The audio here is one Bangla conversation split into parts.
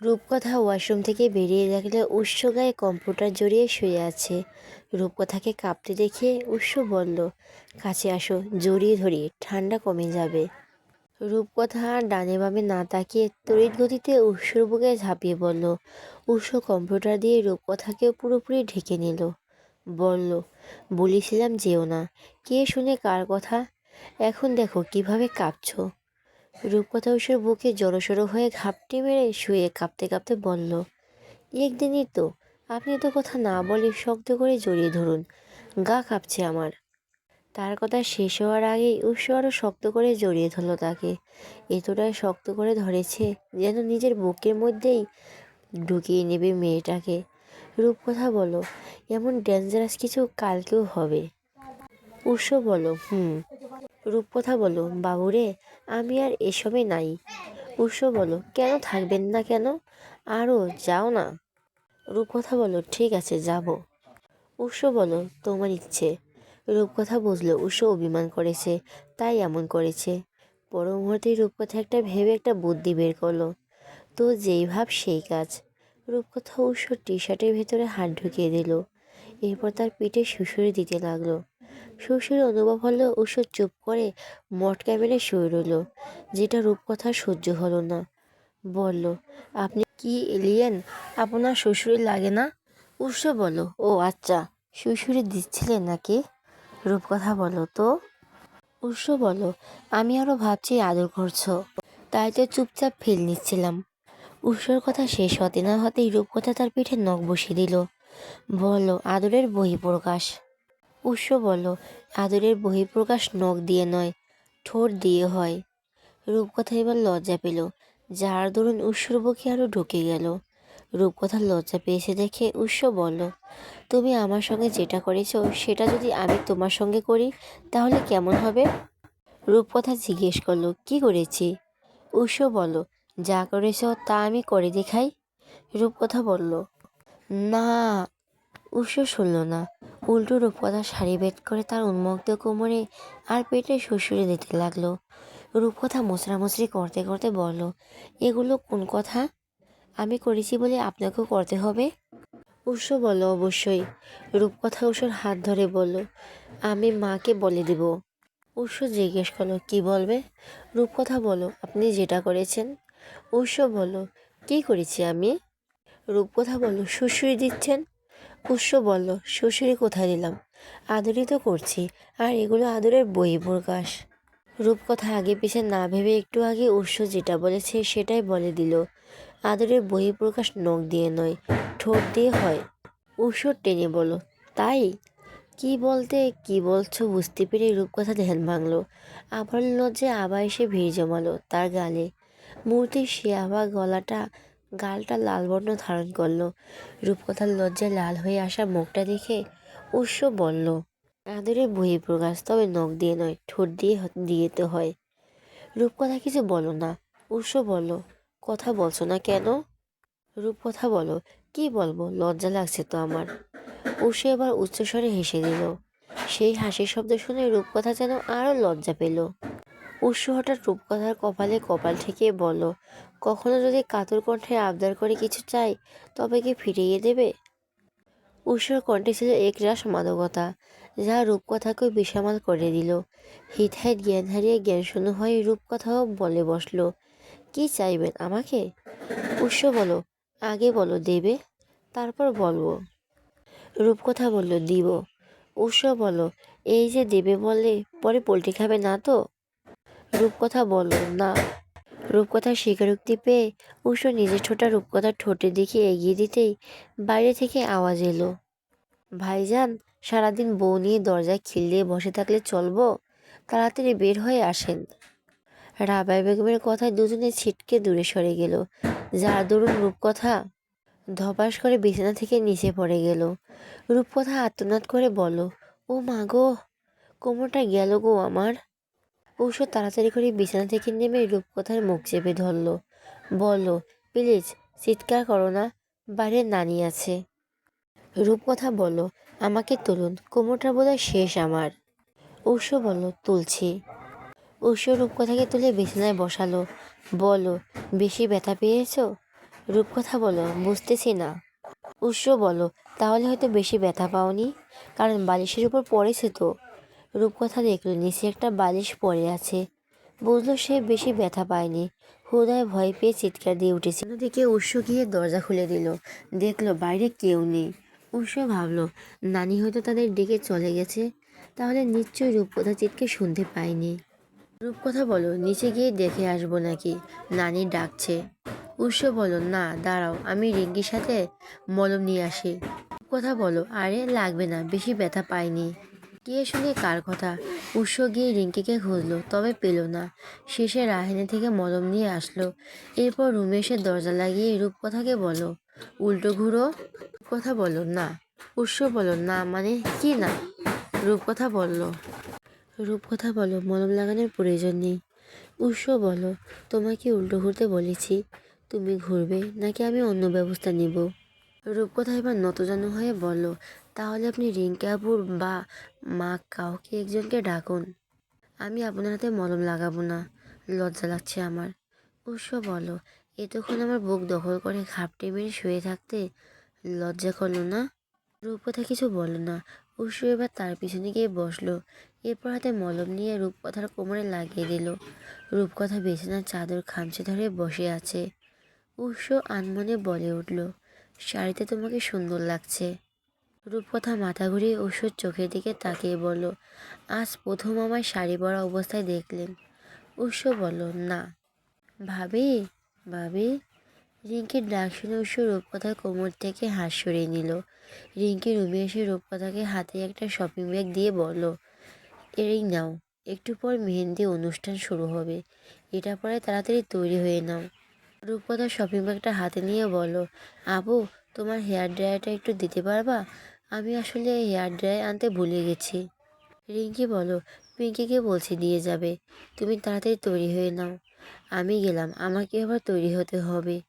রূপকথা ওয়াশরুম থেকে বেরিয়ে দেখলে উৎস গায়ে কম্পিউটার জড়িয়ে শুয়ে আছে। রূপকথাকে কাঁপতে দেখে উৎস বলল, কাছে আসো, জড়িয়ে ধরি ঠান্ডা কমে যাবে। রূপকথা ডানে বামে না তাকিয়ে তড়িৎ গতিতে উৎসর বুকে ঝাঁপিয়ে পড়ল। উৎস কম্পিউটার দিয়ে রূপকথাকে পুরোপুরি ঢেকে নিল। বলল, বলেছিলাম যেও না। কে শুনে কার কথা? এখন দেখো, কীভাবে কাঁপছো? রূপকথা উষার বুকে জড়সড়ো হয়ে ঘাপটি মেরে শুয়ে কাঁপতে কাঁপতে বলল, একদিনই তো, আপনি তো কথা না বলে শক্ত করে জড়িয়ে ধরুন, গা কাঁপছে আমার। তার কথা শেষ হওয়ার আগেই উৎস আরও শক্ত করে জড়িয়ে ধরল তাকে। এতটাই শক্ত করে ধরেছে যেন নিজের বুকের মধ্যেই ঢুকিয়ে নেবে মেয়েটাকে। রূপকথা বলো এমন ডেঞ্জারাস কিছু কালকেও হবে। উৎস বলো হুম। রূপকথা বলো, বাবুরে, আমি আর এসবে নাই। উৎস বলো, কেন থাকবেন না কেন? আরও যাও না। রূপকথা বলো, ঠিক আছে, যাব। উৎস বলো, তোমার ইচ্ছে। রূপকথা বুঝলো উৎস অভিমান করেছে, তাই এমন করেছে। পর মুহূর্তেই রূপকথা একটা ভেবে একটা বুদ্ধি বের করল। তো যেই ভাব, সেই কাজ। রূপকথা উৎস টি শার্টের ভেতরে হাত ঢুকিয়ে দিল। এরপর তার পিঠে শুশুরি দিতে লাগল। শ্বশুর অনুভব হলো ওষুধ চুপ করে মটকা মেরে শুয়ে রইল, যেটা রূপকথা সহ্য হলো না। বলল, আপনি কি এলিয়েন? আপনার শ্বশুরি লাগে না? উৎস বলো, ও আচ্ছা শ্বশুরি দিচ্ছিলেন নাকি? রূপকথা বলো তো? উৎস বলো, আমি আরও ভাবছি আদর করছ, তাই তো চুপচাপ ফেল নিচ্ছিলাম। উৎসর কথা শেষ হতে না হতেই রূপকথা তার পিঠে নখ বসিয়ে দিল। বলো আদরের বহিঃপ্রকাশ। উৎস বলো, আদরের বহিঃপ্রকাশ নখ দিয়ে নয়, ঠোঁট দিয়ে হয়। রূপকথা এবার লজ্জা পেল, যার দরুন উৎসর বুকে আরও ঢুকে গেল। রূপকথা লজ্জা পেয়েছে দেখে, উৎস বলল তুমি আমার সঙ্গে যেটা করেছ সেটা যদি আমি তোমার সঙ্গে করি, তাহলে কেমন হবে? রূপকথা জিজ্ঞেস করল, কি করেছি? উৎস বলো, যা করেছ তা আমি করে দেখাই? রূপকথা বলল, না উৎস শুনল না। উল্টো রূপকথা শাড়ি বেদ করে তার উন্মুক্ত কোমরে আর পেটে শ্বশুরে দিতে লাগল। রূপকথা মশরামশরি করতে করতে বলল, এগুলো কোন কথা? আমি করেছি বলে আপনাকেও করতে হবে? উৎস বলল, অবশ্যই। রূপকথা উৎসর হাত ধরে বলল, আমি মাকে বলে দেব। উৎস জিজ্ঞেস করল, কি বলবে? রূপকথা বলো আপনি যেটা করেছেন। উৎস বলল, কি করেছি আমি? রূপকথা বলল শ্বশুরি দিচ্ছেন? উৎস বলল শ্বশুরি কোথায় দিলাম? আদরই তো করছি। আর এগুলো আদরের বই বহিঃপ্রকাশ রূপকথা আগে পিছে না ভেবে একটু আগে উৎস যেটা বলেছে সেটাই বলে দিল। আদরের বহিঃপ্রকাশ নখ দিয়ে নয়, ঠোঁট দিয়ে হয়। উৎস টেনে বলো তাই? কি বলতে, কি বলছো বুঝতে পেরে রূপকথা ধ্যান ভাঙলো। আবার লজ্জায় আবার এসে ভিড় জমালো তার গালে। মূর্তি সে আবার গলাটা গালটা লাল বর্ণ ধারণ করল। রূপকথার লজ্জায় লাল হয়ে আসা মুখটা দেখে উৎস বলল, আদরে আদরের বহিঃপ্রকাশ, তবে নখ দিয়ে নয়, ঠোঁট দিয়ে দিতে হয়। রূপকথা কিছু বলো না। উৎস বলো কথা বলছো না কেন? রূপকথা বলো কি বলব? লজ্জা লাগছে তো আমার। উৎস এবার উচ্চস্বরে হেসে দিল। সেই হাসির শব্দ শুনে রূপকথা যেন আরও লজ্জা পেল। উৎস হঠাৎ রূপকথার কপালে কপাল ঠেকিয়ে বলল কখনো যদি কাতর কণ্ঠে আবদার করে কিছু চাই তবে কি ফিরিয়ে দেবে? উৎসর কণ্ঠে ছিল একরাশ মাদকতা, যা রূপকথাকে বিষামাল করে দিল। হিতাহিত জ্ঞান হারিয়ে জ্ঞান শূন্য হয়ে রূপকথাও বলে বসল, কি চাইবেন আমাকে? উৎস বলো আগে বলো, দেবে, তারপর বলব। রূপকথা বলল, দিব। উৎস বলো এই যে দেবে বলে পরে পোলট্রি খাবে না তো? রূপকথা বলল, না। রূপকথার স্বীকারোক্তি পেয়ে উৎস নিজের ছোটা রূপকথার ঠোঁটের দিকে এগিয়ে দিতেই বাইরে থেকে আওয়াজ এলো। ভাইজান, সারাদিন বউ নিয়ে দরজায় খিল দিয়ে বসে থাকলে চলবো? তাড়াতাড়ি বের হয়ে আসেন। রাবাই বেগমের কথায় দুজনে ছিটকে দূরে সরে গেল। যার দরুন রূপকথা ধপাস করে বিছানা থেকে নিচে পড়ে গেল। রূপকথা আত্মনাদ করে বলো ও মা গো, কোমরটা গেল গো আমার? ঔষধ তাড়াতাড়ি করে বিছানা থেকে নেমে রূপকথার মুখ চেপে ধরলো। বলো প্লিজ, চিৎকার করো না, বাইরে নানি আছে। রূপকথা বলো আমাকে তুলুন, কোমরটা বোধহয় শেষ আমার। উৎস বলো তুলছি। উৎস রূপকথাকে তুলে বিছানায় বসালো। বলো বেশি ব্যথা পেয়েছ? রূপকথা বলো বুঝতেছি না। উৎস বলো তাহলে হয়তো বেশি ব্যথা পাওনি, কারণ বালিশের উপর পড়েছে তো। রূপকথা দেখল, নিচে একটা বালিশ পড়ে আছে। বুঝলো সে বেশি ব্যথা পায়নি। হুদায় ভয় পেয়ে চিৎকার দিয়ে উঠেছে। অন্যদিকে উৎস গিয়ে দরজা খুলে দিল। দেখল বাইরে কেউ নেই। উৎস ভাবলো, নানি হয়তো তাদের ডেকে চলে গেছে। তাহলে নিশ্চয়ই রূপকথা চিৎকার শুনতে পায়নি। রূপকথা বলো, নিচে গিয়ে দেখে আসব নাকি? নানি ডাকছে। উৎস বলো, না, দাঁড়াও, আমি রিঙ্কির সাথে মলম নিয়ে আসি। কথা বলো, আরে, লাগবে না, বেশি ব্যথা পাইনি কে শুনে কার কথা? উৎস গিয়ে রিঙ্কিকে খুঁজলো, তবে পেল না। শেষে রাহিনী থেকে মলম নিয়ে আসলো। এরপর রুমে এসে দরজা লাগিয়ে রূপকথাকে বলো, উল্টো ঘুরো? কথা বলো, না। উৎস বলো, না মানে কি না? রূপকথা বলল, রূপকথা বলো, মলম লাগানোর প্রয়োজন নেই। উৎস বলো, তোমাকে উল্টো ঘুরতে বলেছি। তুমি ঘুরবে নাকি আমি অন্য ব্যবস্থা নিব? রূপকথা এবার নতজানু হয়ে বলল তাহলে আপনি রিঙ্কি আপুর বা মা কাউকে একজনকে ডাকুন। আমি আপনার হাতে মলম লাগাবো না, লজ্জা লাগছে আমার। উৎস বলো, এতক্ষণ আমার বুক দখল করে খাপটে মেরে শুয়ে থাকতে লজ্জা করল না? রূপকথা কিছু বলো না। উৎস এবার তার পিছনে গিয়ে বসল, এরপর হাতে মলম নিয়ে রূপকথার কোমরে লাগিয়ে দিল। রূপকথা বিছানার চাদর খামচে ধরে বসে আছে। উৎস আনমনে বলে উঠল, শাড়িতে তোমাকে সুন্দর লাগছে। রূপকথা মাথা ঘুরিয়ে উৎসর চোখের দিকে তাকিয়ে বলল, আজ প্রথম আমায় শাড়ি পরা অবস্থায় দেখলেন। উৎস বলল, না। ভাবি ভাবি? রিঙ্কির ডাক শুনে উৎস রূপকথার কোমর থেকে হাত সরিয়ে নিল। রিঙ্কি রুমে এসে রূপকথাকে হাতে একটা শপিং ব্যাগ দিয়ে বলল এই নাও, একটু পর মেহেন্দি অনুষ্ঠান শুরু হবে। এটা পরে তাড়াতাড়ি তৈরি হয়ে নাও। রূপকথা শপিং ব্যাগটা হাতে নিয়ে বলো আপু তোমার হেয়ার ড্রায়ারটা একটু দিতে পারবা? আমি আসলে হেয়ার ড্রায়ার আনতে ভুলে গেছি। রিঙ্কি বলো, পিঙ্কিকে বলছি দিয়ে যাবে। তুমি তাড়াতাড়ি তৈরি হয়ে নাও। আমি গেলাম, আমাকে আবার তৈরি হতে হবে।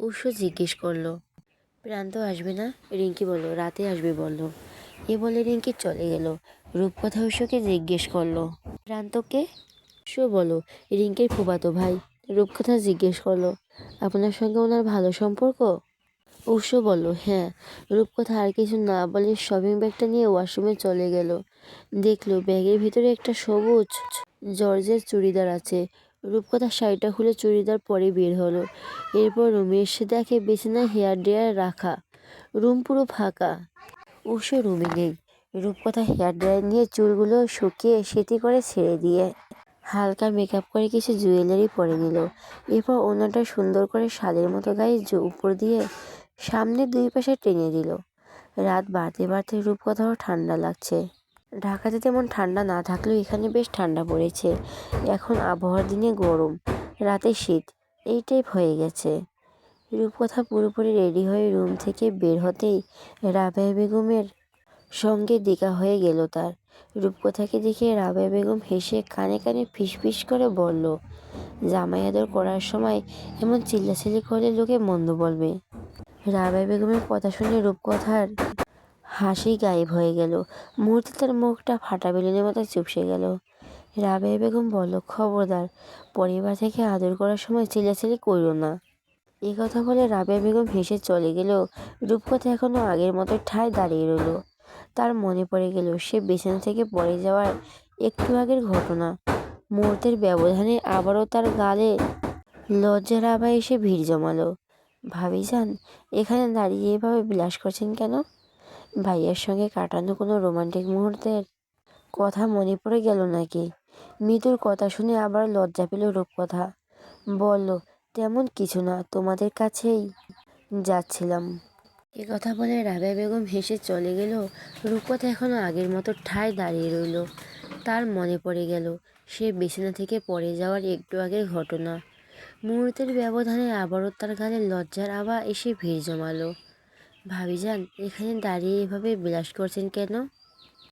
উৎস জিজ্ঞেস করল। প্রান্ত আসবে না? রিঙ্কি বলল, রাতে আসবে বলল এ বলে রিঙ্কি চলে গেল। রূপকথা উৎসকে জিজ্ঞেস করল প্রান্তকে উৎস বলো, রিঙ্কির ফুবাতো ভাই। রূপকথা জিজ্ঞেস করল, আপনার সঙ্গে ওনার ভালো সম্পর্ক? উৎস বলল হ্যাঁ রূপকথা আর কিছু না বলে শপিং ব্যাগটা নিয়ে ওয়াশরুমে চলে গেল। দেখল ব্যাগের ভিতরে একটা সবুজ জর্জের চুড়িদার আছে। রূপকথা শাড়িটা খুলে চুড়িদার পরে বের হলো। এরপর রুমে এসে দেখে বিছানায় হেয়ার ড্রায়ার রাখা। রুম পুরো ফাঁকা। উৎস রুমে নেই। রূপকথা হেয়ার ড্রায়ার নিয়ে চুলগুলো শুকিয়ে সেটি করে ছেড়ে দিয়ে হালকা মেকআপ করে কিছু জুয়েলারি পরে নিল। এরপর ওনাটা সুন্দর করে শালের মতো গায়ে উপর দিয়ে সামনে দুই পাশে টেনে দিল। রাত বাড়তে বাড়তে রূপকথাও ঠান্ডা লাগছে। ঢাকাতে তেমন ঠান্ডা না থাকলেও এখানে বেশ ঠান্ডা পড়েছে। এখন আবহাওয়ার দিনে গরম, রাতে শীত, এই টাইপ হয়ে গেছে। রূপকথা পুরোপুরি রেডি হয়ে রুম থেকে বের হতেই রাবেয়া বেগমের সঙ্গে দেখা হয়ে গেল তার। রূপকথাকে দেখে রাবেয়া বেগম হেসে কানে কানে ফিসফিস করে বলল, জামাই আদর করার সময় এমন চিল্লাচিল্লি করলে লোকে মন্দ বলবে। রাবেয়া বেগমের কথা শুনে রূপকথার হাসি গায়েব হয়ে গেল। মুহূর্তে তার মুখটা ফাটা বেলুনের মতো চুপসে গেল। রাবেয়া বেগম বলল, খবরদার, পরিবার থেকে আদর করার সময় চিল্লাচিল্লি করো না। এই কথা বলে রাবেয়া বেগম হেসে চলে গেল। রূপকথা এখনও আগের মতো ঠায় দাঁড়িয়ে রইল। তার মনে পড়ে গেল, সে বিছানা থেকে পড়ে যাওয়ার একটু আগের ঘটনা। মুহূর্তের ব্যবধানে আবারও তার গালে লজ্জার আভা এসে ভিড় জমালো। ভাবিজান এখানে দাঁড়িয়ে এভাবে বিলাস করছেন কেন? ভাইয়ার সঙ্গে কাটানো কোনো রোমান্টিক মুহূর্তের কথা মনে পড়ে গেল নাকি? মৃদুর কথা শুনে আবার লজ্জা পেল রূপকথা। বলল, তেমন কিছু না, তোমাদের কাছেই যাচ্ছিলাম। এ কথা বলে রাবেয়া বেগম হেসে চলে গেল। রূপকথা এখনও আগের মতো ঠায় দাঁড়িয়ে রইল। তার মনে পড়ে গেল, সে বিছানা থেকে পড়ে যাওয়ার একটু আগের ঘটনা। মুহূর্তের ব্যবধানে আবারও তার গালে লজ্জার আভা এসে ভিড় জমালো। ভাবি যান, এখানে দাঁড়িয়ে এভাবে বিলাস করছেন কেন?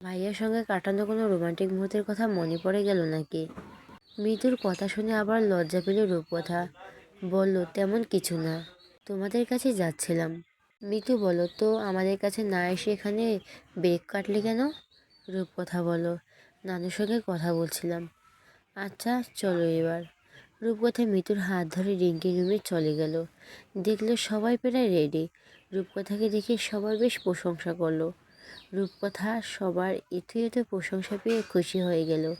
ভাইয়ার সঙ্গে কাটানো কোনো রোমান্টিক মুহূর্তের কথা মনে পড়ে গেল নাকি? মৃদুর কথা শুনে আবার লজ্জা পেল রূপকথা। বলল, তেমন কিছু না, তোমাদের কাছে যাচ্ছিলাম। মিতু বলো তো আমাদের কাছে না এসে এখানে ব্রেক কাটলে কেন? রূপকথা বলো নানুর সঙ্গে কথা বলছিলাম। আচ্ছা চলো এবার। রূপকথা মিতুর হাত ধরে রিঙ্কির রুমে চলে গেল। দেখল সবাই প্রায় রেডি রূপকথাকে দেখে সবার বেশ প্রশংসা করল। রূপকথা সবার এতে এতে প্রশংসা পেয়ে খুশি হয়ে গেল।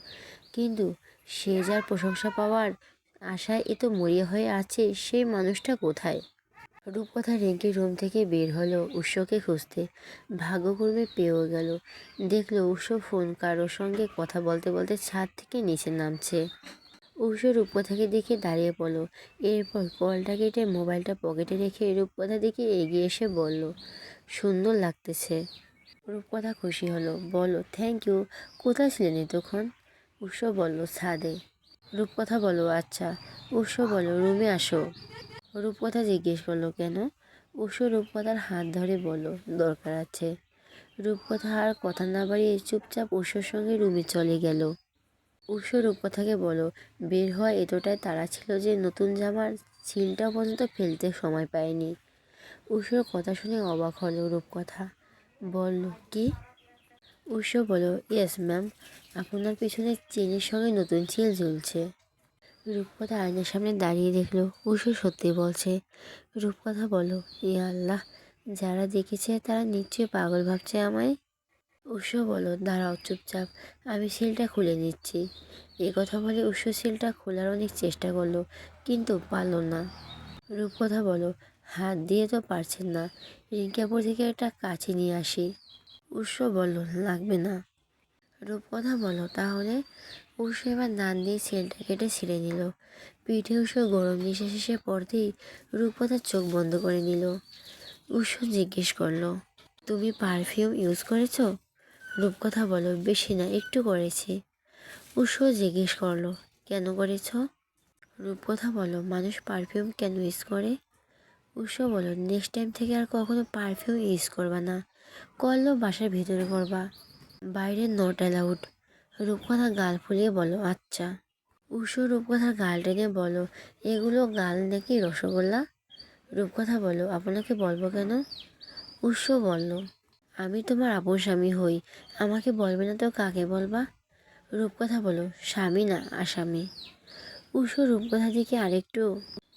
কিন্তু সে যার প্রশংসা পাওয়ার আশায় এত মরিয়া হয়ে আছে, সেই মানুষটা কোথায়? রূপকথা রিঙ্কির রুম থেকে বের হলো উৎসকে খুঁজতে। ভাগ্যক্রমে পেয়েও গেল। দেখল উৎস ফোন কারোর সঙ্গে কথা বলতে বলতে ছাদ থেকে নিচে নামছে। উৎস রূপকথাকে দেখে দাঁড়িয়ে পড়ল। এরপর কলটা কেটে মোবাইলটা পকেটে রেখে রূপকথা দিকে এগিয়ে এসে বলল, সুন্দর লাগতেছে। রূপকথা খুশি হলো। বলো থ্যাংক ইউ কোথায় ছিলেন এতক্ষণ? উৎস বলল, ছাদে। রূপকথা বলো আচ্ছা। উৎস বলো রুমে আসো। রূপকথা জিজ্ঞেস করল, কেন? উৎস রূপকথার হাত ধরে বলল, দরকার আছে। রূপকথা আর কথা না বাড়িয়ে চুপচাপ উৎসর সঙ্গে রুমে চলে গেল। উৎস রূপকথাকে বলো, বের হওয়া এতটাই তাড়া ছিল যে নতুন জামার ছিলটা পর্যন্ত ফেলতে সময় পায়নি। উৎসর কথা শুনে অবাক হলো রূপকথা। বলল, কি? উৎস বলো ইয়েস, ম্যাম, আপনার পিছনে চেনের সঙ্গে নতুন ছিল ঝুলছে। রূপকথা আয়নার সামনে দাঁড়িয়ে দেখল উৎস সত্যি বলছে। রূপকথা বলো ই আল্লাহ, যারা দেখেছে তারা নিশ্চয়ই পাগল ভাবছে আমায়? উৎস বলো দাঁড়াও চুপচাপ, আমি সিলটা খুলে নিচ্ছি। এ কথা বলে উৎস সিলটা খোলার অনেক চেষ্টা করল, কিন্তু পারল না। রূপকথা বলো হাত দিয়ে তো পারছেন না রিঙ্কাপুর থেকে একটা কাছে নিয়ে আসি। উৎস বলল, লাগবে না। রূপকথা বলো তাহলে? উৎস এবার দান দিয়ে সেলটা কেটে ছিঁড়ে নিল। পিঠে উৎস গরম নিঃশ্বাস এসে পড়তেই রূপকথার চোখ বন্ধ করে নিল। উৎস জিজ্ঞেস করল, তুমি পারফিউম ইউজ করেছ? রূপকথা বলো, বেশি না, একটু করেছি। উৎস জিজ্ঞেস করল, কেন করেছ? রূপকথা বলো, মানুষ পারফিউম কেন ইউজ করে? উৎস বলো নেক্সট টাইম থেকে আর কখনো পারফিউম ইউজ করবা না। করলেও বাসার ভিতরে করবা, বাইরে নট অ্যালাউড রূপকথা গাল ফুলিয়ে বলো আচ্ছা। উৎস রূপকথা গাল টেনে বলো, এগুলো গাল নাকি রসগোল্লা? রূপকথা বলো, আপনাকে বলব কেন? উৎস বলল আমি তোমার আপন স্বামী হই। আমাকে বলবে না তো কাকে বলবা? রূপকথা বলো, স্বামী না আসামি? উৎস রূপকথা দিকে আরেকটু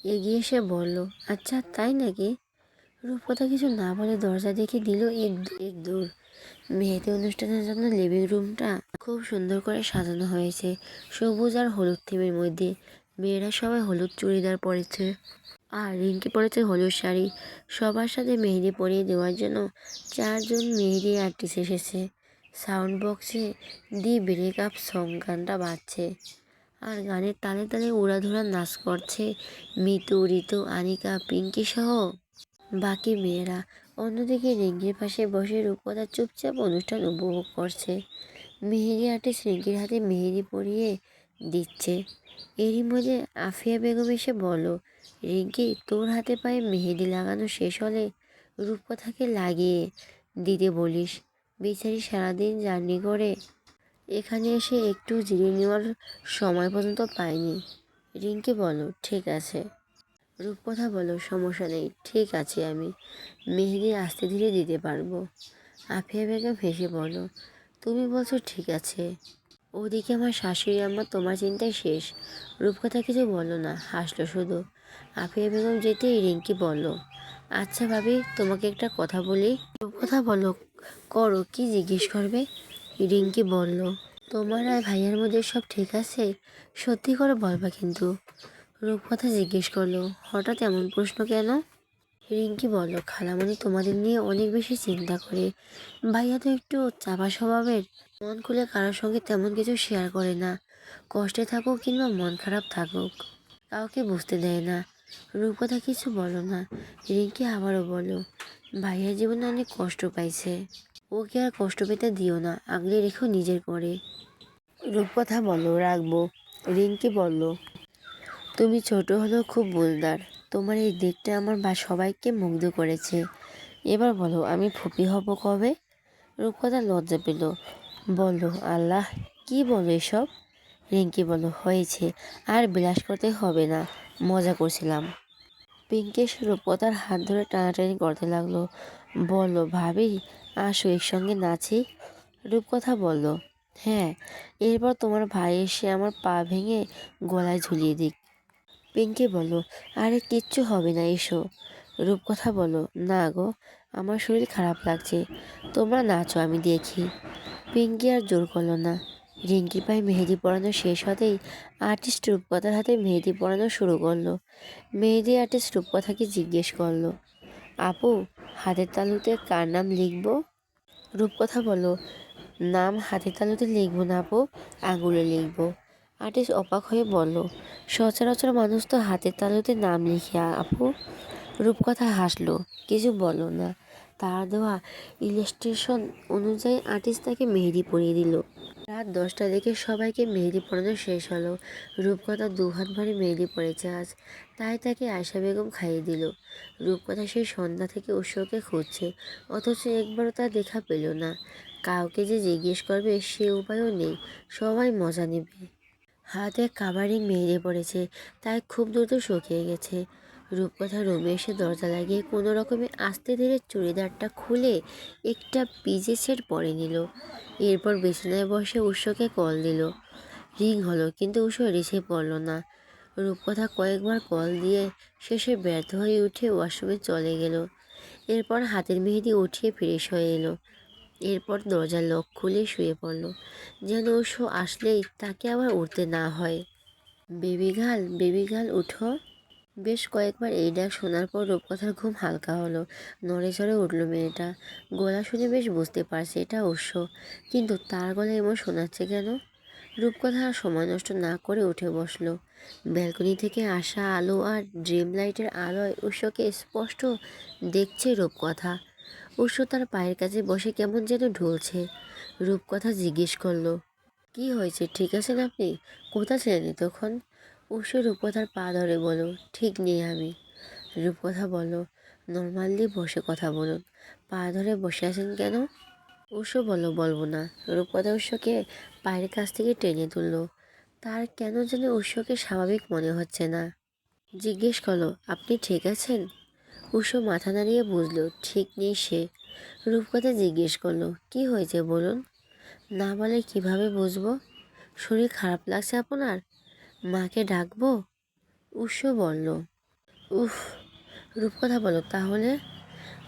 এগিয়ে এসে বলল আচ্ছা তাই নাকি? রূপকথা কিছু না বলে দরজা দেখে দিল এক এক দূর। মেহেদি অনুষ্ঠানের জন্য লিভিং রুমটা খুব সুন্দর করে সাজানো হয়েছে। সবুজ আর হলুদ থিমের মধ্যে। মেয়েরা সবাই হলুদ চুড়িদার পরেছে। আর রিঙ্কি পরেছে হলুদ শাড়ি। সবার সাথে মেহেদি পরিয়ে দেওয়ার জন্য চারজন মেহেদি আর্টিস্ট এসেছে। সাউন্ড বক্সে দি ব্রেক আপ সং গানটা বাজছে। আর গানের তালে তালে উড়াধুরা নাচ করছে মিতু ঋতু আনিকা, পিঙ্কি সহ বাকি মেয়েরা। অন্যদিকে রিঙ্কির পাশে বসে রূপকথা চুপচাপ অনুষ্ঠান উপভোগ করছে। মেহেদি আর্টিস্ট রিঙ্কির হাতে মেহেদি পরিয়ে দিচ্ছে। এরই মধ্যে আফিয়া বেগম এসে বলো রিঙ্কি তোর হাতে পায়ে মেহেদি লাগানো শেষ হলে রূপকথাকে লাগিয়ে দিতে বলিস। বেচারি সারাদিন জার্নি করে এখানে এসে একটু জিরে নেওয়ার সময় পর্যন্ত পায়নি। রিঙ্কি বলো ঠিক আছে। রূপকথা বলো সমস্যা নেই, ঠিক আছে আমি। মেহেদি আস্তে ধীরে দিতে পারব। আফিয়া বেগম হেসে বলো তুমি বলছো ঠিক আছে। ওদিকে আমার শাশুড়ি আমার তোমার চিন্তায় শেষ। রূপকথা কিছু বলো না, হাসলো শুধু। আফিয়া বেগম যেতেই রিঙ্কি বলল আচ্ছা ভাবি, তোমাকে একটা কথা বলি। রূপকথা বলো, করো, কি জিজ্ঞেস করবে? রিঙ্কি বলল, তোমার আর ভাইয়ের মধ্যে সব ঠিক আছে? সত্যি করে বলবা কিন্তু। রূপকথা জিজ্ঞেস করল, হঠাৎ এমন প্রশ্ন কেন? রিঙ্কি বলল, খালামণি তোমাদের নিয়ে অনেক বেশি চিন্তা করে। ভাইয়া তো একটু চাপা স্বভাবের, মন খুলে কারোর সঙ্গে তেমন কিছু শেয়ার করে না। কষ্টে থাকুক কিংবা মন খারাপ থাকুক। কাউকে বুঝতে দেয় না। রূপকথা কিছু বলো না। রিঙ্কি আবারও বলো ভাইয়া জীবনে অনেক কষ্ট পাইছে। ওকে আর কষ্ট পেতে দিও না, আগলে রেখো নিজের করে। রূপকথা বলো, রাখব। রিঙ্কি বলল, তুমি ছোট হলেও খুব বুলদার। তোমার এই দিকটা আমার বা সবাইকে মুগ্ধ করেছে। এবার বলো, আমি ফুপি হব কবে? রূপকথা লজ্জা পেল। বলো আল্লাহ, কি বলো এসব? রিঙ্কি বলো হয়েছে, আর বিলাস করতে হবে না। মজা করছিলাম। পিঙ্কেশ রূপকথার হাত ধরে টানাটানি করতে লাগল। বলল, ভাবি, আসো একসঙ্গে নাচি? রূপকথা বলল হ্যাঁ এরপর তোমার ভাই এসে আমার পা ভেঙে গলায় ঝুলিয়ে দিক। পিঙ্কি বলো আরে, কিচ্ছু হবে না, এসো। রূপকথা বলো না গো, আমার শরীর খারাপ লাগছে, তোমরা নাচো, আমি দেখি। পিঙ্কি আর জোর করল না। রিঙ্কির পায়ে মেহেদি পরানো শেষ হতেই আর্টিস্ট রূপকথার হাতে মেহেদি পরানো শুরু করল। মেহেদি আর্টিস্ট রূপকথাকে জিজ্ঞেস করল, আপু, হাতের তালুতে কার নাম লিখব? রূপকথা বলো নাম হাতের তালুতে লিখব না আপু, আঙুলে লিখব। আর্টিস্ট অবাক হয়ে বলল, সচরাচর মানুষ তো হাতের তালুতে নাম লিখে, আপু। রূপকথা হাসলো, কিছু বলো না। তার দেওয়া ইলাস্ট্রেশন অনুযায়ী আর্টিস্ট তাকে মেহেদি পরিয়ে দিল। রাত দশটা দেখে সবাইকে মেহেদি পরানো শেষ হলো। রূপকথা দু হাত ভরে মেহেদি পড়েছে আজ। তাই তাকে আয়সা বেগম খাইয়ে দিল। রূপকথা সেই সন্ধ্যা থেকে উৎসকে খুঁজছে, অথচ একবারও তার দেখা পেল না। কাউকে যে জিজ্ঞেস করবে সে উপায়ও নেই, সবাই মজা নেবে। হাতে কাভারিং মেহেদি পড়েছে, তাই খুব দ্রুত শুকিয়ে গেছে। রূপকথা রুমে এসে দরজা লাগিয়ে কোনো রকমে আস্তে ধীরে চুড়িদারটা খুলে একটা পিজে সেট পরে নিল। এরপর বিছানায় বসে উৎসকে কল দিল। রিং হলো, কিন্তু উৎস রিসিভ করল না। রূপকথা কয়েকবার কল দিয়ে শেষে ব্যর্থ হয়ে উঠে ওয়াশরুমে চলে গেল। এরপর হাতের মেহেদি উঠিয়ে ফ্রেশ হয়ে এলো। এরপর দরজার লক খুলে শুয়ে পড়ল। যেন উৎস আসলেই তাকে আবার উঠতে না হয়। বেবি গাল বেবি গাল উঠো। বেশ কয়েকবার এই ডাক শোনার পর রূপকথার ঘুম হালকা হলো। নড়ে চড়ে উঠল মেয়েটা। গলা শুনে বেশ বুঝতে পারছে এটা উৎস কিন্তু তার গলা এমন শোনাচ্ছে কেন? রূপকথা আর সময় নষ্ট না করে উঠে বসল। ব্যালকনি থেকে আসা আলো আর ড্রিম লাইটের আলোয় উৎসকে স্পষ্ট দেখছে রূপকথা। উৎস তার পায়ের কাছে বসে কেমন যেন ঢুলছে। রূপকথা জিজ্ঞেস করল, কি হয়েছে? ঠিক আছেন আপনি? কোথা ছিলেন তখন উৎস রূপকথার পা ধরে বলো ঠিক নেই আমি। রূপকথা বলো নর্মালি বসে কথা বলুন। পা ধরে বসে আছেন কেন? উৎস বলো বলব না। রূপকথা উৎসকে পায়ের কাছ থেকে টেনে তুললো। তার কেন যেন উৎসকে স্বাভাবিক মনে হচ্ছে না। জিজ্ঞেস করল, আপনি ঠিক আছেন? উৎস মাথা নাড়িয়ে বুঝলো, ঠিক নেই সে। রূপকথা জিজ্ঞেস করল, কি হয়েছে বলুন? না বলে কীভাবে বুঝব? শরীর খারাপ লাগছে আপনার? মাকে ডাকবো? উৎস বলল, উফ, রূপকথা বলো, তাহলে?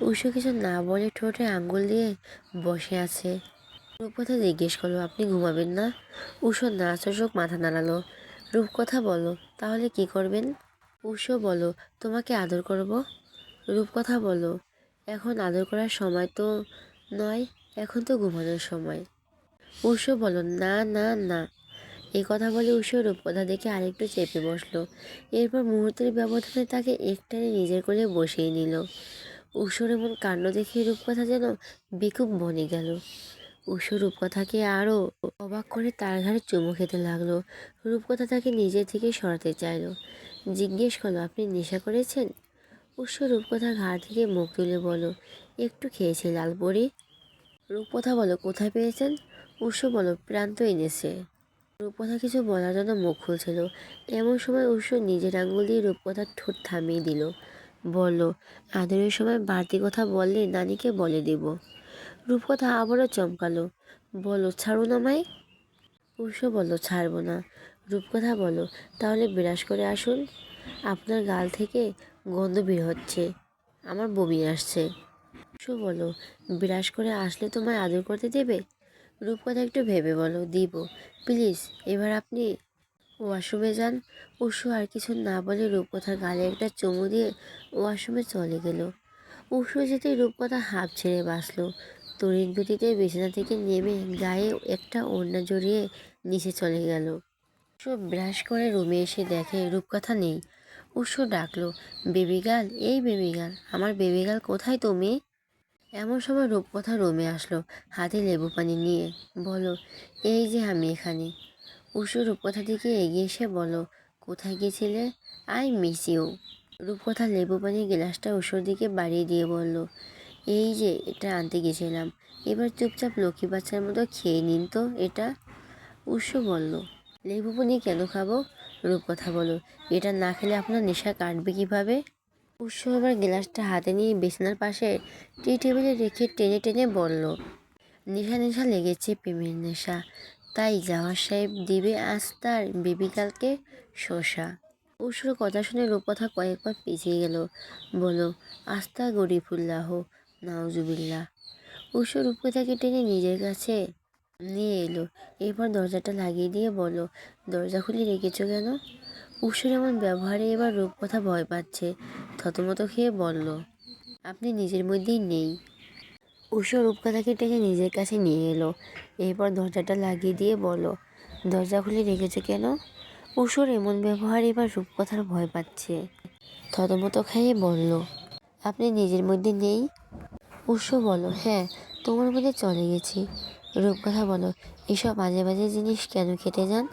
উৎস কিছু না বলে ঠোঁটে আঙ্গুল দিয়ে বসে আছে। রূপকথা জিজ্ঞেস করল, আপনি ঘুমাবেন না? উষো না নাচক মাথা নাড়ালো, রূপকথা বলো, তাহলে কি করবেন? উৎস বলো তোমাকে আদর করব? রূপকথা বলো এখন আদর করার সময় তো নয়, এখন তো ঘুমানোর সময়। উৎস বলো না না না। এই কথা বলে উৎস রূপকথা দেখে আরেকটু চেপে বসল। এরপর মুহূর্তের ব্যবধানে তাকে একটানে নিজের কোলে বসিয়ে নিল। উৎসর এমন কাণ্ড দেখে রূপকথা যেন বেকুব বনে গেল। উৎস রূপকথাকে আরও অবাক করে তার ঘাড়ে চুমু খেতে লাগল। রূপকথা তাকে নিজে থেকে সরাতে চাইলো। জিজ্ঞেস করল, আপনি নেশা করেছেন? উৎস রূপকথা ঘাড় থেকে মুখ তুলে বলো একটু খেয়েছি লালপরি রূপকথা বলো, কোথায় পেয়েছেন? উৎস বলো, প্রান্ত এনেছে। রূপকথা কিছু বলার জন্য মুখ খুলছিল। এমন সময় উৎস নিজের আঙুল দিয়ে রূপকথার ঠোঁট থামিয়ে দিল। বলল, আদরের সময় বাড়তি কথা বললে নানিকে বলে দেব। রূপকথা আবারও চমকালো। বলো ছাড়ুন আমায় উৎস বলল, ছাড়বো না। রূপকথা বলো তাহলে বিরাস করে আসুন। আপনার গাল থেকে গন্ধ বের হচ্ছে। আমার বমি আসছে। উৎস বলো বিরাস করে আসলে তোমায় আদর করতে দেবে? রূপকথা একটু ভেবে বলো, দিব। প্লিজ, এবার আপনি ওয়াশরুমে যান। উৎস আর কিছু না বলে রূপকথার গালে একটা চুমু দিয়ে ওয়াশরুমে চলে গেল। উৎস যেতে রূপকথা হাঁপ ছেড়ে বাঁচল। তড়িৎ গতিতে বিছানা থেকে নেমে গায়ে একটা ওড়না জড়িয়ে নিচে চলে গেল। উৎস ব্রাশ করে রুমে এসে দেখে রূপকথা নেই। উৎস ডাকলো, বেবি গাল এই বেবি গাল আমার বেবি গাল কোথায় তুমি? এমন সময় রূপকথা রুমে আসলো, হাতে লেবু পানি নিয়ে। বলো, এই যে আমি এখানে। উষু রূপকথা দিকে এগিয়ে এসে বলো, কোথায় গিয়েছিলে আই মিস ইউ। রূপকথা লেবু পানির গ্লাসটা উষুর দিকে বাড়িয়ে দিয়ে বলল, এই যে, এটা আনতে গেছিলাম। এবার চুপচাপ লক্ষ্মী বাচ্চার মতো খেয়ে নিন তো এটা। উৎস বলল, লেবু পানি কেন খাব? রূপকথা বলো এটা না খেলে আপনার নেশা কাটবে কীভাবে? উৎস এবার গ্লাসটা হাতে নিয়ে বিছানার পাশে টি টেবিলে রেখে টেনে টেনে বলল, নেশা নেশা লেগেছে প্রেমের নেশা। তাই জাওয়ার সাহেব দিবে আজ তার বেবিকালকে শসা। উৎসর কথা শুনে রূপকথা কয়েকবার পিছিয়ে গেল। বলো আস্তা গরিফুল্লাহ নাউজুবিল্লাহ। উৎস রূপকথাকে টেনে নিজের কাছে নিয়ে এলো। এরপর দরজাটা লাগিয়ে দিয়ে বলো দরজা খুলে রেখেছো কেন? উৎসর এমন ব্যবহারে এবার রূপকথা ভয় পাচ্ছে, থতমত খেয়ে বলল, আপনি নিজের মধ্যেই নেই। উৎস রূপকথাকে টেনে নিজের কাছে নিয়ে এলো, এরপর দরজাটা লাগিয়ে দিয়ে বলো দরজা খুলে রেখেছে কেন? উষর এমন ব্যবহার এবার রূপকথার ভয় পাচ্ছে। থতমত খেয়ে বলল, আপনি নিজের মধ্যে নেই? উৎস বলো হ্যাঁ তোমার মধ্যে চলে গেছি। রূপকথা বলো এসব বাজে বাজে জিনিস কেন কেটে যান?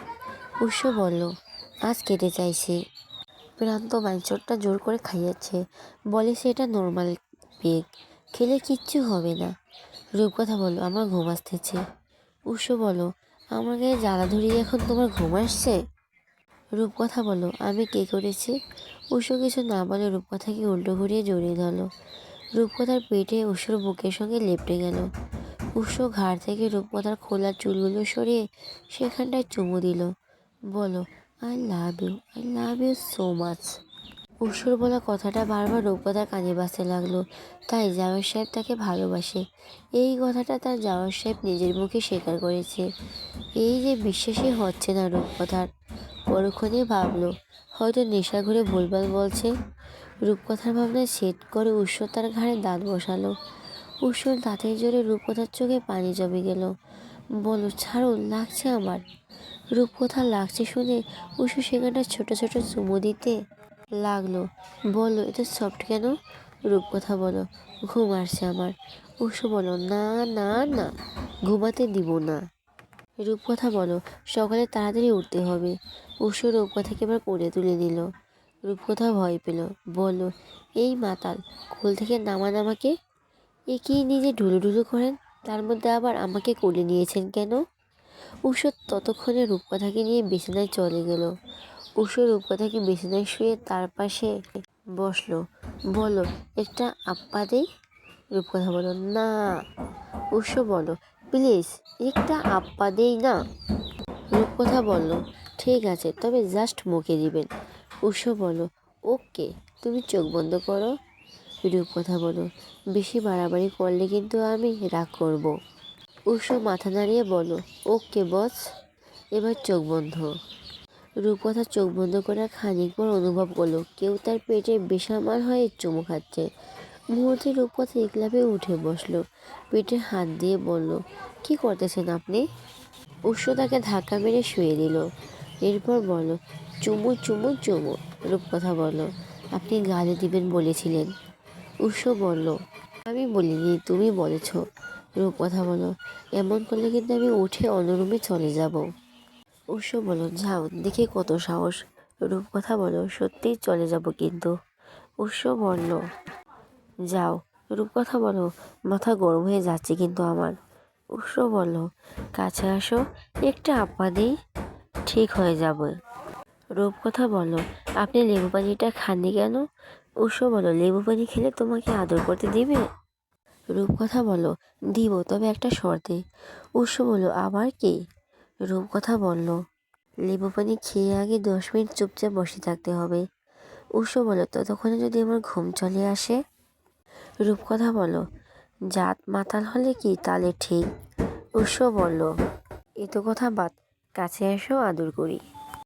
উৎস বলল আজ কেটে চাইছি প্রান্ত বাইচরটা জোর করে খাইয়েছে। বলে, সেটা নর্মাল পেক খেলে কিচ্ছু হবে না রূপকথা বলো আমার ঘুম আসতেছে উৎস বলো আমার গায়ে জ্বালা ধরিয়ে এখন তোমার ঘুম আসছে রূপকথা বলো আমি কে করেছি উষো কিছু না বলে রূপকথাকে উল্টো ঘুরিয়ে জড়িয়ে ধরলো। রূপকথার পেটে উষোর বুকের সঙ্গে লেপটে গেল। উষো ঘাড় থেকে রূপকথার খোলা চুলগুলো সরিয়ে সেখানটায় চুমু দিল। বলো I love you I love you so much উষোর বলা কথাটা বারবার রূপকথার কানে বাজতে লাগল। তাই জাওয়ার সাহেব তাকে ভালোবাসে। এই কথাটা তার জাওয়ার সাহেব নিজের মুখে স্বীকার করেছে। এই যে বিশ্বাসই হচ্ছে না রূপকথার। পরক্ষণে ভাবলো, হয়তো নেশা ঘুরে ভুলভাল বলছে। রূপকথার ভাবনায় সেট করে উৎসর তার ঘাড়ে দাঁত বসালো। উৎসর দাঁতের জোরে রূপকথার চোখে পানি জমে গেল। বলো ছাড়ুন, লাগছে আমার। রূপকথা লাগছে শুনে উৎস সেখানটা ছোট ছোট চুমু দিতে লাগল। বলো এটা সফট কেন? রূপকথা বলো, ঘুম আসছে আমার। উৎস বলো না না না, ঘুমাতে দিব না। রূপকথা বলো, সকালে তাড়াতাড়ি উঠতে হবে। উৎস রূপকথাকে এবার কোলে তুলে নিল রূপকথা ভয় পেল, বলল, এই মাতাল, কোল থেকে নামান আমাকে এ কি নিজে ঢুলু ঢুলু করেন? তার মধ্যে আবার আমাকে কোলে নিয়েছেন কেন? উৎস ততক্ষণে রূপকথাকে নিয়ে বিছানায় চলে গেল। উৎস রূপকথাকে বিছানায় শুয়ে তার পাশে বসল। বলো একটা আপ্পা দেই? রূপকথা বলো না। উৎস বলো প্লিজ, একটা আপ্পা দেই না? রূপকথা বলো ঠিক আছে, তবে জাস্ট মুখে দিবেন। উৎস বলো ওকে, তুমি চোখ বন্ধ করো। রূপকথা বলো বেশি বাড়াবাড়ি করলে কিন্তু আমি রাগ করব। উৎস মাথা নাড়িয়ে বলো ওকে, বস। এবার চোখ বন্ধ। রূপকথা চোখ বন্ধ করে খানিক পর অনুভব করল, কেউ তার পেটে বেসামাল হয়ে চুমু খাচ্ছে। মুহূর্তে রূপকথা একলাপে উঠে বসল পেটে হাত দিয়ে বলল, কি করতেছেন আপনি? উৎস তাকে ধাক্কা মেরে শুয়ে দিল। এরপর বলো চুমু চুমু চুমু। রূপকথা বলো আপনি গালে দিবেন বলেছিলেন। উৎস বলল, আমি বলিনি, তুমি বলেছ। রূপকথা বলো। এমন করলে কিন্তু আমি উঠে অন্যরুমে চলে যাব। উৎস বলো যাও, দেখি কত সাহস। রূপ কথা বলো, সত্যিই চলে যাব কিন্তু। উৎস বলল, যাও, রূপ কথা বলো, মাথা গরম হয়ে যাচ্ছে কিন্তু আমার। উৎস বলল, কাছে আসো, একটা আপা ঠিক হয়ে যাবে। রূপ কথা বলো আপনি লেবু পানিটা খাননি কেন? উৎস বলো লেবু পানি খেলে তোমাকে আদর করতে দিবে? রূপকথা বলো দিব, তবে একটা শর্তে। উৎস বলো আবার কি? রূপকথা বলল লেবু পানি খেয়ে আগে দশ মিনিট চুপচাপ বসে থাকতে হবে। উৎস বলো ততক্ষণে যদি আমার ঘুম চলে আসে? রূপকথা বলো জাত মাতাল হলে কি তাহলে ঠিক? উৎস বলল, এ তো কথা বাদ, কাছে এসো, আদর করি।